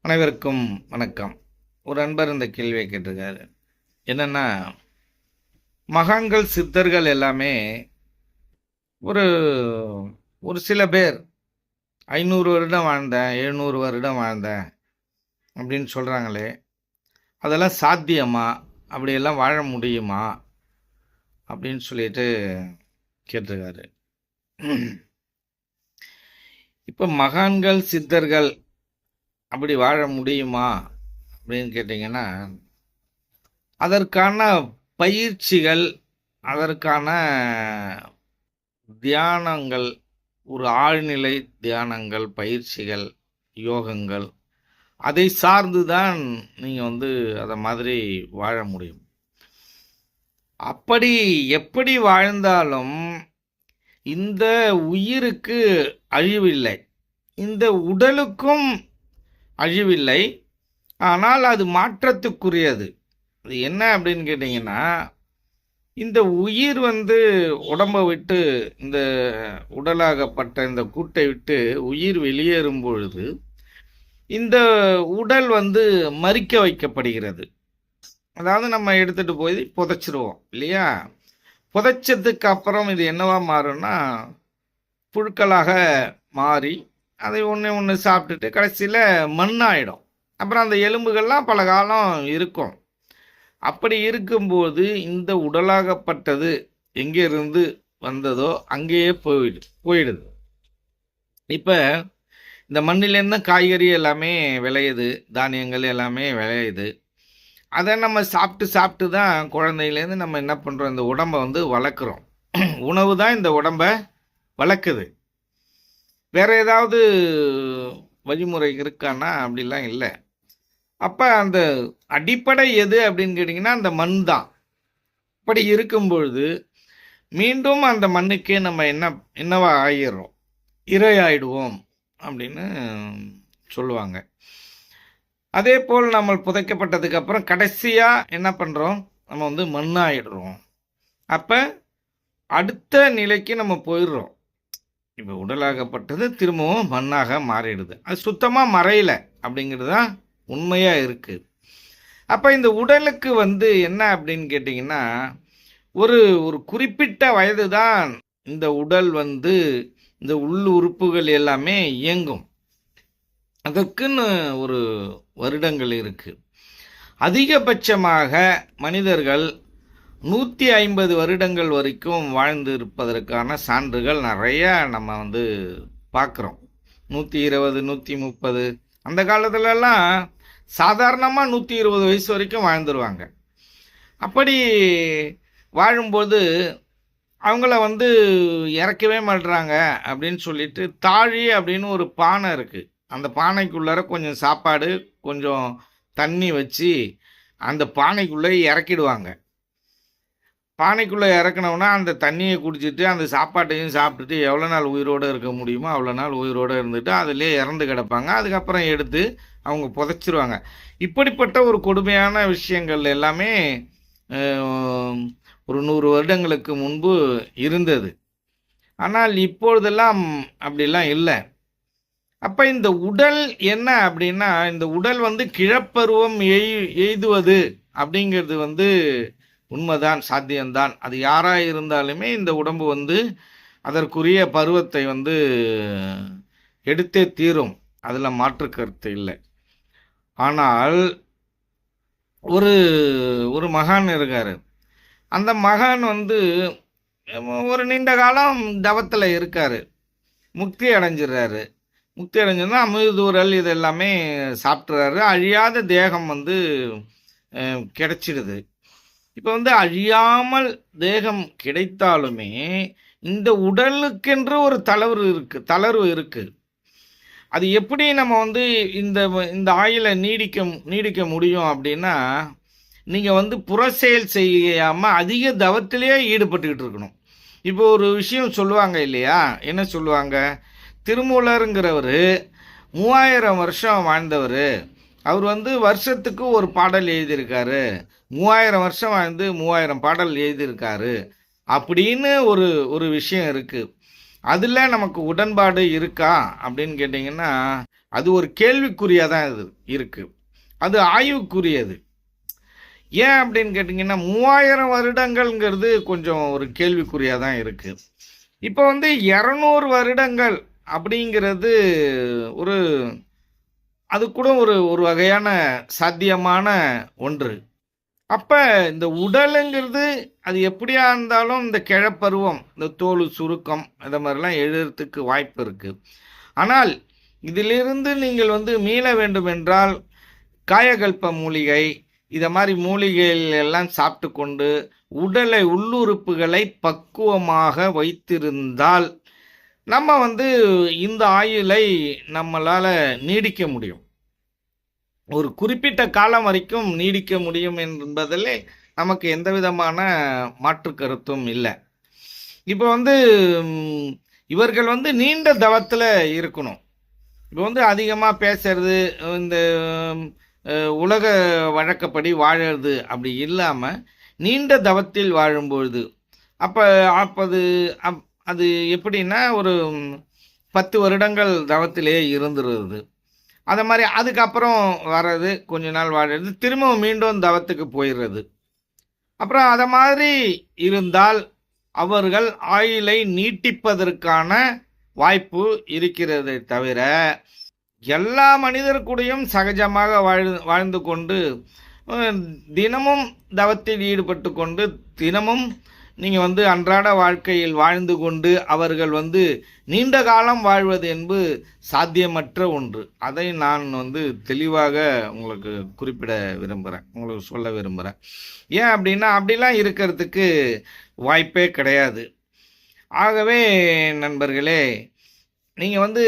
அனைவருக்கும் வணக்கம். ஒரு அன்பர் இந்த கேள்வியை கேட்டிருக்காரு. என்னென்னா மகான்கள் சித்தர்கள் எல்லாமே ஒரு ஒரு சில பேர் ஐநூறு வருடம் வாழ்ந்தேன் எழுநூறு வருடம் வாழ்ந்தேன் அப்படின்னு சொல்கிறாங்களே அதெல்லாம் சாத்தியமா? அப்படியெல்லாம் வாழ முடியுமா? அப்படின்னு சொல்லிட்டு கேட்டிருக்காரு. இப்போ மகான்கள் சித்தர்கள் அப்படி வாழ முடியுமா அப்படின்னு கேட்டிங்கன்னா அதற்கான பயிற்சிகள் அதற்கான தியானங்கள் ஒரு ஆழ்நிலை தியானங்கள் பயிற்சிகள் யோகங்கள் அதை சார்ந்து தான் நீங்கள் வந்து அதை மாதிரி வாழ முடியும். அப்படி எப்படி வாழ்ந்தாலும் இந்த உயிருக்கு அழிவில்லை. இந்த உடலுக்கும் அழிவில்லை. ஆனால் அது மாற்றத்துக்குரியது. அது என்ன அப்படின்னு கேட்டிங்கன்னா இந்த உயிர் வந்து உடம்பை விட்டு இந்த உடலாகப்பட்ட இந்த கூட்டை விட்டு உயிர் வெளியேறும் பொழுது இந்த உடல் வந்து மறிக்க வைக்கப்படுகிறது. அதாவது நம்ம எடுத்துட்டு போய் புதைச்சிருவோம் இல்லையா? புதைச்சதுக்கு அப்புறம் இது என்னவா மாறும்னா புழுக்களாக மாறி அதை ஒன்று ஒன்று சாப்பிட்டுட்டு கடைசியில் மண்ணாயிடும். அப்புறம் அந்த எலும்புகள்லாம் பல காலம் இருக்கும். அப்படி இருக்கும்போது இந்த உடலாகப்பட்டது எங்கேருந்து வந்ததோ அங்கேயே போயிடு போயிடுது. இப்போ இந்த மண்ணிலேருந்து தான் காய்கறி எல்லாமே விளையுது தானியங்கள் எல்லாமே விளையுது. அதை நம்ம சாப்பிட்டு சாப்பிட்டு தான் குழந்தையிலேருந்து நம்ம என்ன பண்ணுறோம் இந்த உடம்பை வந்து வளர்க்குறோம். உணவு தான் இந்த உடம்பை வளர்க்குது. வேறு ஏதாவது வழிமுறை இருக்கான்னா அப்படிலாம் இல்லை. அப்போ அந்த அடிப்படை எது அப்படின்னு கேட்டிங்கன்னா அந்த மண் தான். அப்படி இருக்கும் பொழுது மீண்டும் அந்த மண்ணுக்கே நம்ம என்ன என்னவா ஆயிடுறோம்? இரையாயிடுவோம் அப்படின்னு சொல்லுவாங்க. அதே போல் நம்ம புதைக்கப்பட்டதுக்கு அப்புறம் கடைசியாக என்ன பண்ணுறோம் நம்ம வந்து மண்ணாயிடுறோம். அப்போ அடுத்த நிலைக்கு நம்ம போயிடுறோம். இப்போ உடலாகப்பட்டது திரும்பவும் மண்ணாக மாறிடுது. அது சுத்தமாக மறையல அப்படிங்கிறது தான் உண்மையாக இருக்குது அப்போ இந்த உடலுக்கு வந்து என்ன அப்படின்னு கேட்டிங்கன்னா ஒரு ஒரு குறிப்பிட்ட வயது தான் இந்த உடல் வந்து இந்த உள் உறுப்புகள் எல்லாமே இயங்கும். அதற்குன்னு ஒரு வருடங்கள் இருக்குது அதிகபட்சமாக மனிதர்கள் நூற்றி ஐம்பது வருடங்கள் வரைக்கும் வாழ்ந்து இருப்பதற்கான சான்றுகள் நிறையா நம்ம வந்து பார்க்குறோம். நூற்றி இருபது நூற்றி முப்பது அந்த காலத்துலலாம் சாதாரணமாக நூற்றி இருபது வயசு வரைக்கும் வாழ்ந்துருவாங்க. அப்படி வாழும்போது அவங்கள வந்து இறக்கவே மாட்டுறாங்க அப்படின்னு சொல்லிட்டு தாழி அப்படின்னு ஒரு பானை இருக்குது அந்த பானைக்குள்ளார கொஞ்சம் சாப்பாடு கொஞ்சம் தண்ணி வச்சு அந்த பானைக்குள்ளே இறக்கிடுவாங்க. பானைக்குள்ளே இறக்குனோம்னா அந்த தண்ணியை குடிச்சிட்டு அந்த சாப்பாட்டையும் சாப்பிட்டுட்டு எவ்வளோ நாள் உயிரோடு இருக்க முடியுமோ அவ்வளோ நாள் உயிரோடு இருந்துட்டு அதிலே இறந்து கிடப்பாங்க. அதுக்கப்புறம் எடுத்து அவங்க புதைச்சிருவாங்க. இப்படிப்பட்ட ஒரு கொடுமையான விஷயங்கள் எல்லாமே ஒரு நூறு வருடங்களுக்கு முன்பு இருந்தது. ஆனால் இப்பொழுதெல்லாம் அப்படிலாம் இல்லை. அப்போ இந்த உடல் என்ன அப்படின்னா இந்த உடல் வந்து கிழப்பருவம் எய் எய்துவது அப்படிங்கிறது வந்து உண்மைதான் சாத்தியம்தான். அது யாராக இருந்தாலுமே இந்த உடம்பு வந்து அதற்குரிய பருவத்தை வந்து எடுத்தே தீரும். அதில் மாற்று கருத்து இல்லை. ஆனால் ஒரு ஒரு மகான் இருக்கார். அந்த மகான் வந்து ஒரு நீண்ட காலம் தவத்தில் இருக்கார். முக்தி அடைஞ்சிடுறாரு. முக்தி அடைஞ்சதுன்னா அமிர்தூரல் இது எல்லாமே சாப்பிட்றாரு அழியாத தேகம் வந்து கிடச்சிடுது. இப்போ வந்து அழியாமல் தேகம் கிடைத்தாலுமே இந்த உடலுக்கென்று ஒரு தளர்வு இருக்கு தளர்வு இருக்கு. அது எப்படி நம்ம வந்து இந்த இந்த ஆயிலை நீடிக்க நீடிக்க முடியும் அப்படின்னா நீங்கள் வந்து புறச்செயல் செய்யாமல் அதிக தவத்திலேயே ஈடுபட்டுக்கிட்டு இருக்கணும். இப்போ ஒரு விஷயம் சொல்லுவாங்க இல்லையா? என்ன சொல்லுவாங்க? திருமூலருங்கிறவர் மூவாயிரம் வருஷம் வாழ்ந்தவர் அவர் வந்து வருஷத்துக்கு ஒரு பாடல் எழுதியிருக்காரு. மூவாயிரம் வருஷம் வாழ்ந்து மூவாயிரம் பாடல் எழுதியிருக்காரு. அப்படின்னு ஒரு ஒரு விஷயம் இருக்குது அதில் நமக்கு உடன்பாடு இருக்கா? அப்படின்னு கேட்டிங்கன்னா அது ஒரு கேள்விக்குறியாக தான் இது இருக்குது அது ஆய்வுக்குரியது. ஏன் அப்படின்னு கேட்டிங்கன்னா மூவாயிரம் வருடங்கள்ங்கிறது கொஞ்சம் ஒரு கேள்விக்குறியாக தான் இருக்குது இப்போ வந்து இரநூறு வருடங்கள் அப்படிங்கிறது ஒரு அது கூட ஒரு ஒரு வகையான சாத்தியமான ஒன்று. அப்போ இந்த உடலுங்கிறது அது எப்படியா இருந்தாலும் இந்த கிழப்பருவம் இந்த தோல் சுருக்கம் இந்த மாதிரிலாம் எழுதுறதுக்கு வாய்ப்பு இருக்குது ஆனால் இதிலிருந்து நீங்கள் வந்து மீள வேண்டும் என்றால் காயகல்ப மூலிகை இதை மாதிரி மூலிகைகள் எல்லாம் சாப்பிட்டு கொண்டு உடலை உள்ளுறுப்புகளை பக்குவமாக வைத்திருந்தால் நம்ம வந்து இந்த ஆயுளை நம்மளால் நீடிக்க முடியும். ஒரு குறிப்பிட்ட காலம் வரைக்கும் நீடிக்க முடியும் என்பதில் நமக்கு எந்த விதமான மாற்று கருத்தும் இல்லை. இப்போ வந்து இவர்கள் வந்து நீண்ட தவத்தில் இருக்கணும். இப்போ வந்து அதிகமாக பேசுறது இந்த உலக வழக்கப்படி வாழறது அப்படி இல்லாமல் நீண்ட தவத்தில் வாழும்பொழுது அப்போ அப்பது அப் அது எப்படின்னா ஒரு பத்து வருடங்கள் தவத்திலேயே இருந்துருது அதை மாதிரி அதுக்கப்புறம் வர்றது கொஞ்ச நாள் வாழறது திரும்பவும் மீண்டும் தவத்துக்கு போயிடுறது. அப்புறம் அதை மாதிரி இருந்தால் அவர்கள் ஆயுளை நீட்டிப்பதற்கான வாய்ப்பு இருக்கிறது தவிர எல்லா மனிதர்கூடயும் சகஜமாக வாழ் வாழ்ந்து கொண்டு தினமும் தவத்தில் ஈடுபட்டு கொண்டு தினமும் நீங்கள் வந்து அன்றாட வாழ்க்கையில் வாழ்ந்து கொண்டு அவர்கள் வந்து நீண்ட காலம் வாழ்வது என்பது சாத்தியமற்ற ஒன்று. அதை நான் வந்து தெளிவாக உங்களுக்கு குறிப்பிட விரும்புகிறேன் உங்களுக்கு சொல்ல விரும்புகிறேன் ஏன் அப்படின்னா அப்படிலாம் இருக்கிறதுக்கு வாய்ப்பே கிடையாது. ஆகவே நண்பர்களே நீங்கள் வந்து